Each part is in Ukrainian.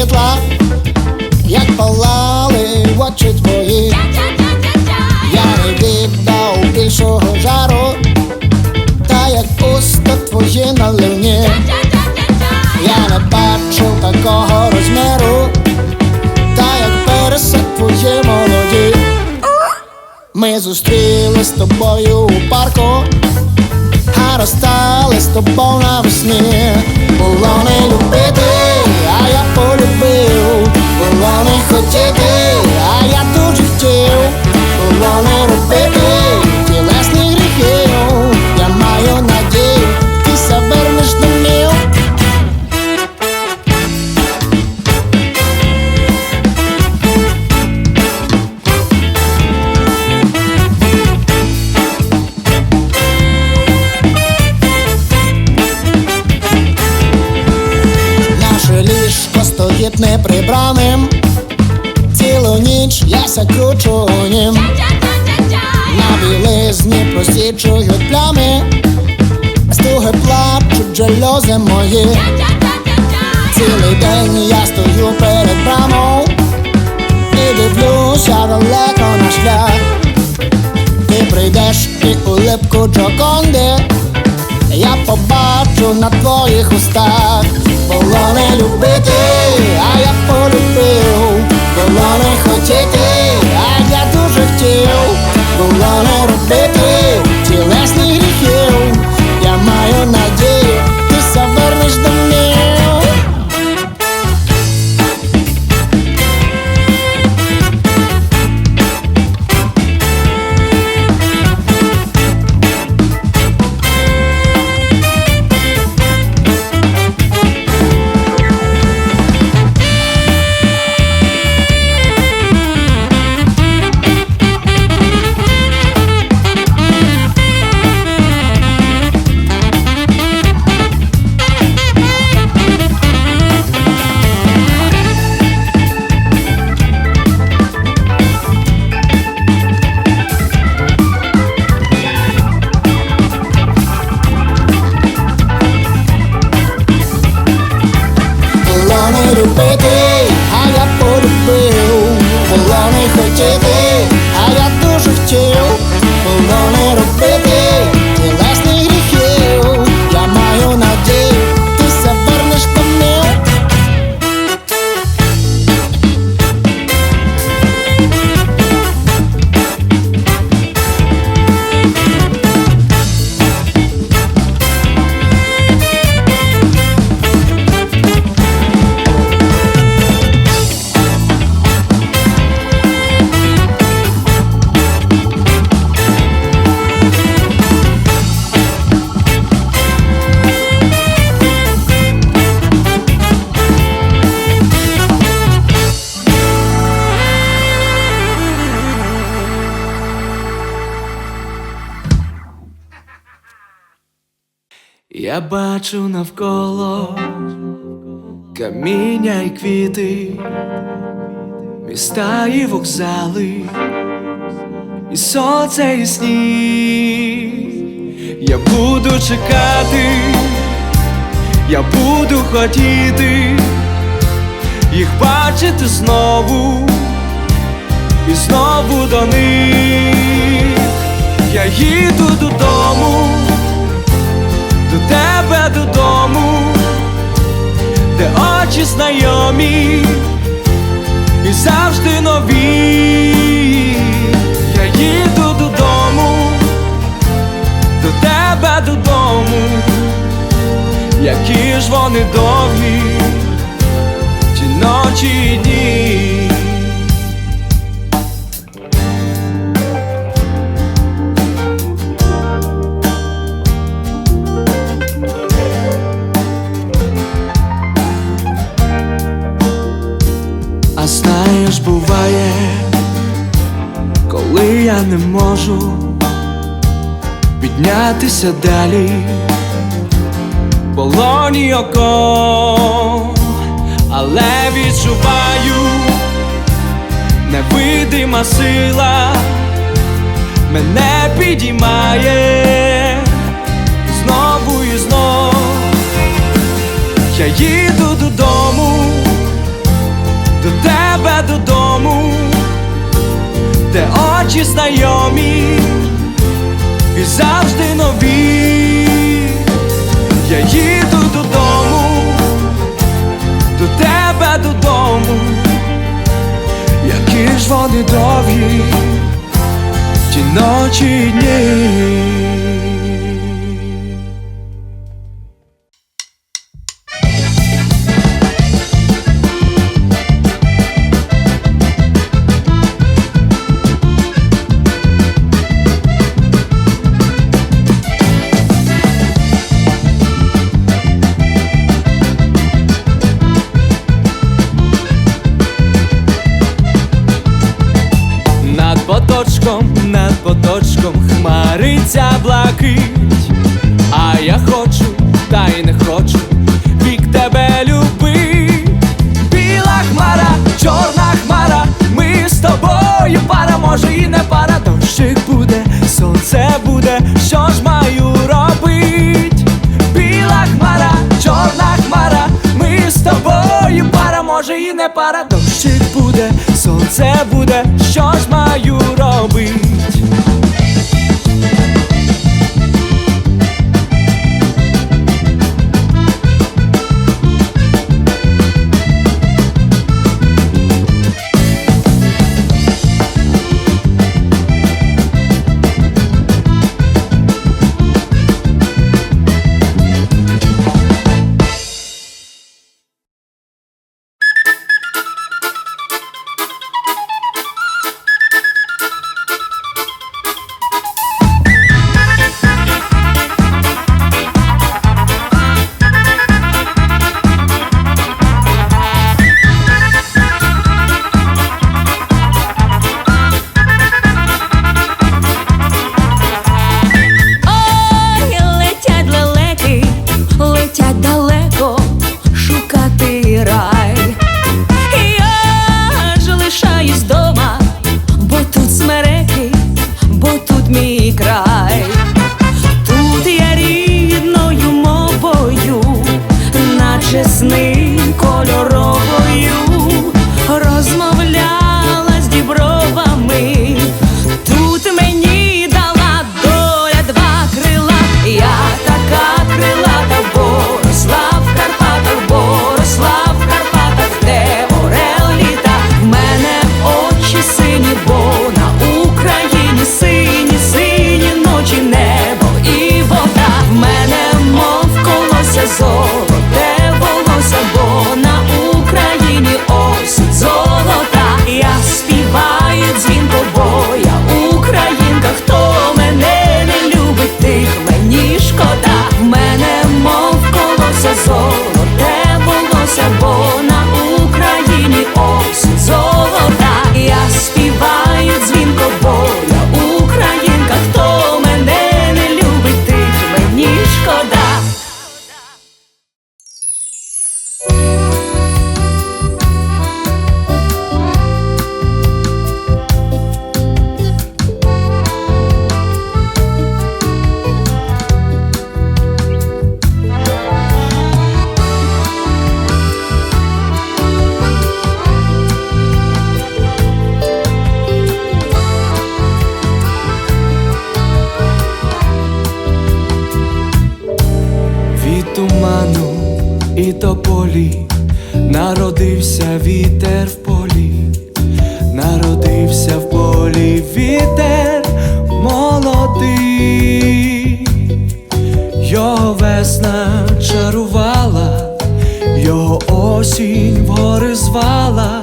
світла, як палали очі твої. Я не віддав більшого жару, та як уста твої наливні. Я не бачив такого розміру, та як переса твої молоді. Ми зустрілись з тобою у парку, а розстали з тобою навесні. Було не любити, полюбив. Було не хотіти, а я дуже хотів. Було не робити неприбраним. Цілу ніч я закручу у нім. На білизні просічують плями, стуги плачуть джельози мої. Цілий день я стою перед брамою і дивлюся далеко на шлях. Ти прийдеш і улипку Джоконди я побачу на твоїх устах. Було не любити, а я полюбив. Було не хотіти, а я дуже хотів. Було не робити тілесні гріхів Я бачу навколо каміння і квіти, міста і вокзали, і сонце, і сніг. Я буду чекати, я буду хотіти їх бачити знову і знову до них. Я їду додому, до тебе додому, де очі знайомі і завжди нові. Я їду додому, до тебе додому, які ж вони довгі, ті ночі і дні. Не можу піднятися далі, полоні оком, але відчуваю невидима сила. Мене підіймає знову і знов. Я їду додому до тебе додому, очі знайомі і завжди нові. Я їду додому, до тебе додому, які ж вони довгі, ті ночі і дні. Хмариться блакить, а я хочу, та й не хочу вік тебе любить. Біла хмара, чорна хмара, ми з тобою пара, може і не пара, дощик буде, сонце буде, що ж маю робить? Біла хмара, чорна хмара, ми з тобою пара, може і не пара, дощик буде, сонце буде, що ж маю робить? Вітер молодий, його весна чарувала, його осінь гори звала,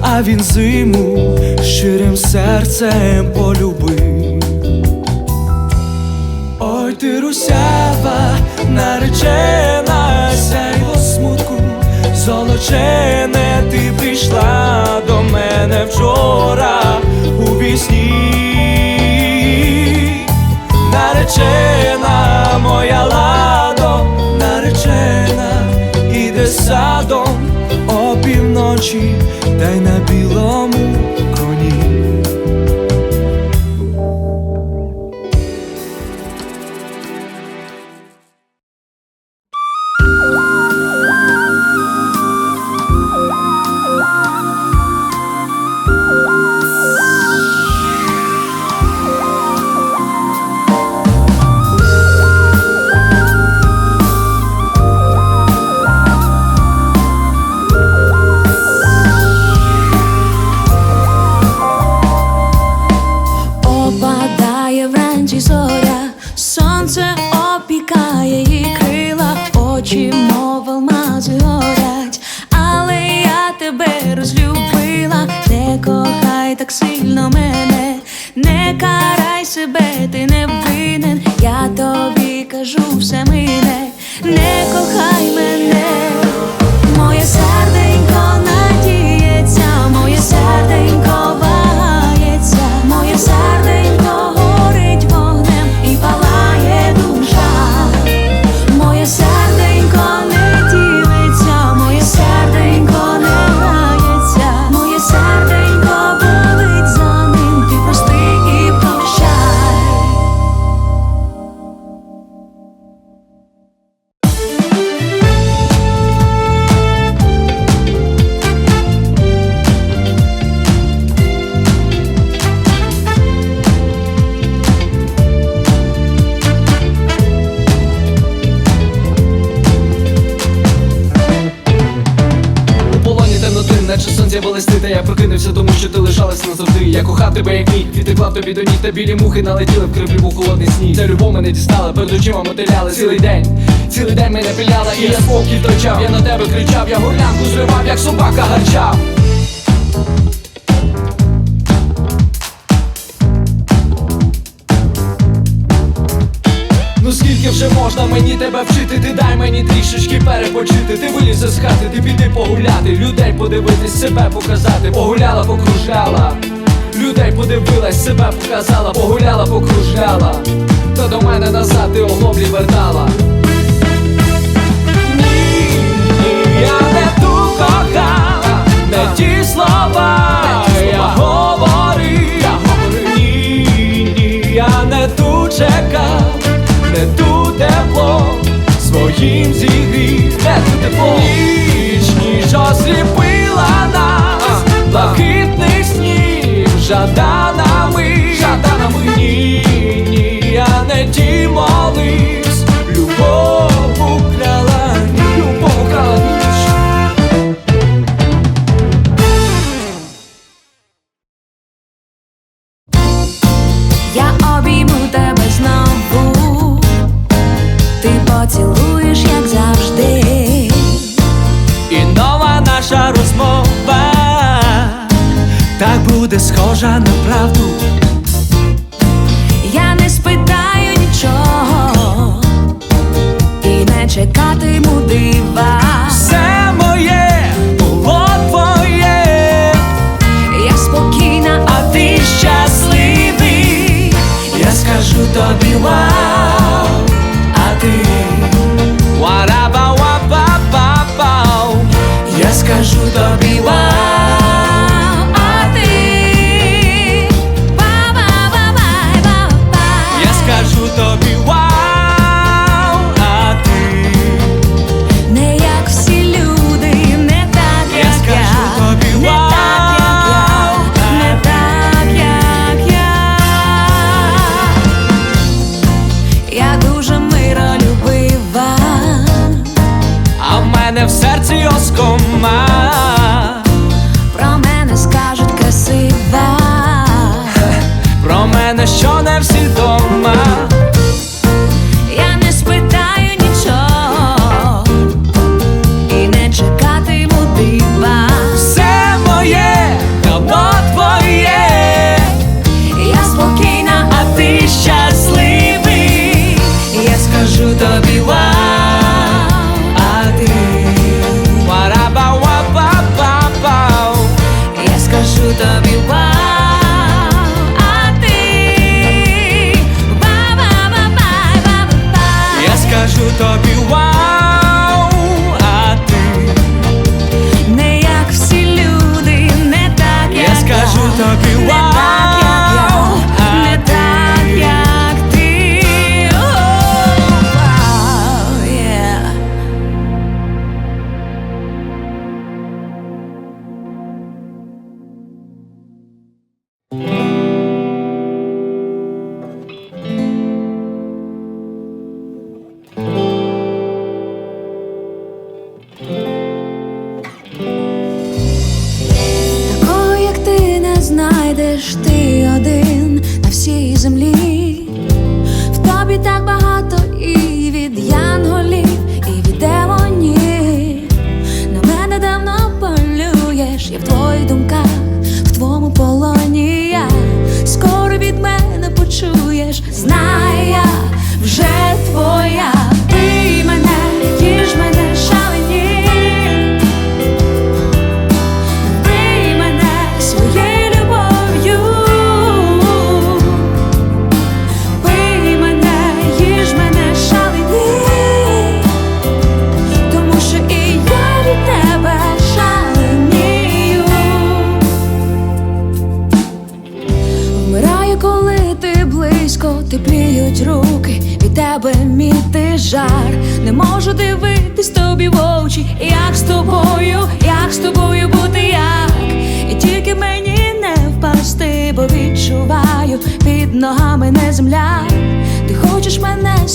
а він зиму щирим серцем полюбив. Ой ти русява наречена золочене, ти прийшла до мене вчора у вісні. Наречена моя ладо, наречена, іде садом опівночі, та й на білому та білі мухи налетіли в криплю був холодний сніг. Ця любов мене дістала, перед очима мотиляли цілий день. Цілий день мене пиляла, і я спокій втрачав. Я на тебе кричав, я горлянку зривав, як собака гарчав. Ну скільки вже можна мені тебе вчити, ти дай мені трішечки перепочити, ти виліз з хати, ти піди погуляти, людей подивитись, себе показати, погуляла, покружляла, людей подивилась, себе показала, погуляла, покружляла, та до мене назад ти оглоблі вертала. Ні, ні, я не ту не ті слова, я говорив, ні, ні, я не ту чекав, не ту тепло, своїм зігрів, не ту тепло, ніч, ніч осліпила 找到 why.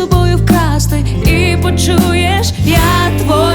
Собою вкрасти і почуєш, я твоя.